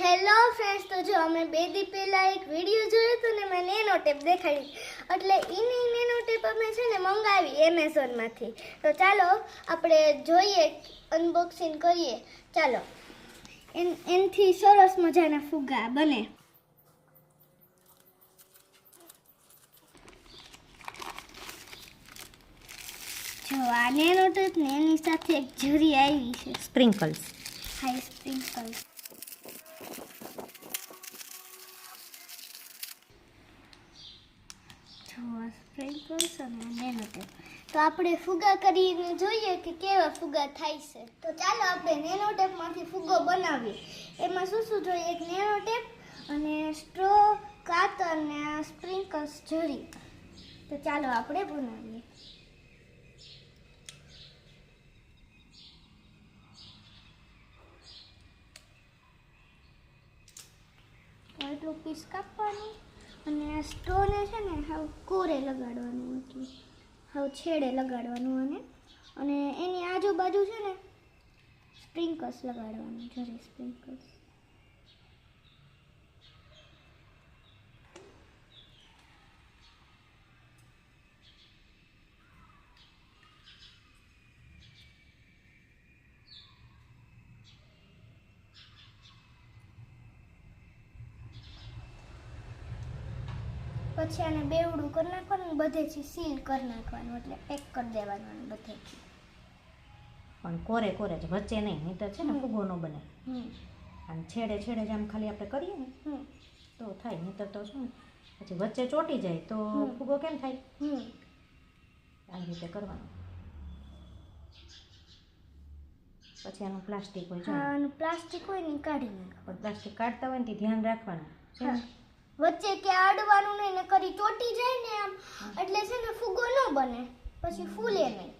Hello friends તો જો અમે બે દી પહેલાં એક વીડિયો જોયો હતો ને મેં નેનો ટેપ દેખાડી. એટલે એની નેનો ટેપ અમે છે ને મંગાવી એમેઝોનમાંથી તો ચાલો આપણે જોઈએ અનબોક્સિંગ કરીએ. ચાલો. એન એનથી સરસ મજાના ફુગ્ગા બને. જો આ નેનો ટેપ ને એની સાથે એક જરી આવી છે. સ્પ્રિંકલ્સ હાઈ તો આપણે ફુગા કરીને જોઈએ કે કેવા ફુગા થાય છે. તો ચાલો આપણે નેનો ટેપમાંથી ફુગો બનાવીએ. એમાં શું શું જોઈએ? એક નેનો ટેપ અને સ્ટ્રો, કાતર ને સ્પ્રિંકલ્સ જરી. તો ચાલો આપણે બનાવીએ. એટલું પીસ કાપવાનું. અને આ સ્ટોને છે ને હવે કોરે લગાડવાનું એટલે હવે છેડે લગાડવાનું અને અને એની આજુબાજુ છે ને સ્પ્રિંકલ્સ લગાડવાનું, જરી સ્પ્રિંકલ્સ. પછી આને બેવડું કરી નાખવાનું બધેથી સીલ કરી નાખવાનું એટલે પેક કરી દેવાનું બધેથી પણ કોરે કોરે જ વચ્ચે નહીં નહીં તો છે ને ફૂગો ન બને. અને છેડે છેડે જ આમ ખાલી આપણે કરીએ ને તો થાય નહીં તો શું? પછી વચ્ચે ચોટી જાય તો. ફૂગો કેમ થાય? હમ. આવી રીતે કરવાનું. પછી આનું પ્લાસ્ટિક હોય છે પ્લાસ્ટિક હોય ને કાઢી નાખવાનું. પ્લાસ્ટિક કાઢતા હોય ને તે ધ્યાન રાખવાનું. વચ્ચે ક્યાં અડવાનું નહીં ને ચોટી જાય ને આમ, એટલે છે ને ફુગો ન બને, પછી ફૂલે નહીં.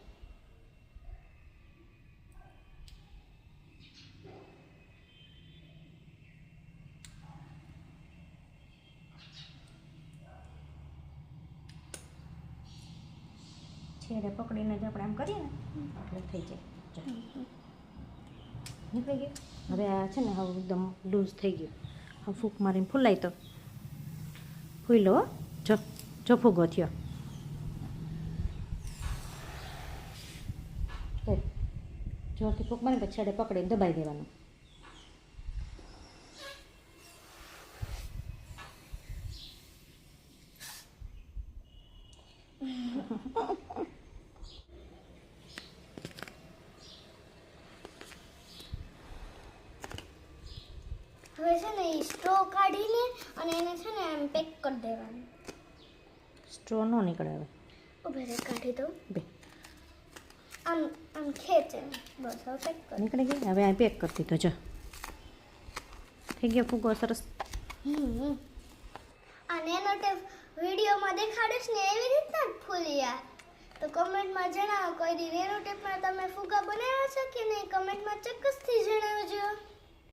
છેડે પકડીને જ આપણે આમ કરીએ ને, એટલે થઈ જાય. નીકળી ગયું? હવે આ છે ને, હવે એકદમ લૂઝ થઈ ગયું. હવે ફૂંક મારીને ફૂલાય તો. ફૂલો. જો જો ફૂગો થયો. જોરથી ફૂંક મારીને પછી છેડે પકડીને દબાઈ દેવાનું. હવે છે ને સ્ટ્રો કાઢીને અને એને છે ને એમ પેક કરી દેવાનું. સ્ટ્રો નો નીકળે હવે. ઉભે રે કાઢી દઉં. બે. આમ આમ ખેંચે. બસ હવે પેક કરી. નીકળી ગઈ? હવે આ પેક કરી દીધો જો. થઈ ગયો ફૂગો સરસ. હમ. આ તે વિડીયોમાં દેખાડીશ ને એવી રીતના જ ફૂલિયા તો કમેન્ટમાં જણાવો કોઈ દી નેનો ટેપમાં તમે ફુગા બનાવ્યા છે કે નહીં? કમેન્ટમાં ચોક્કસથી જણાવજો.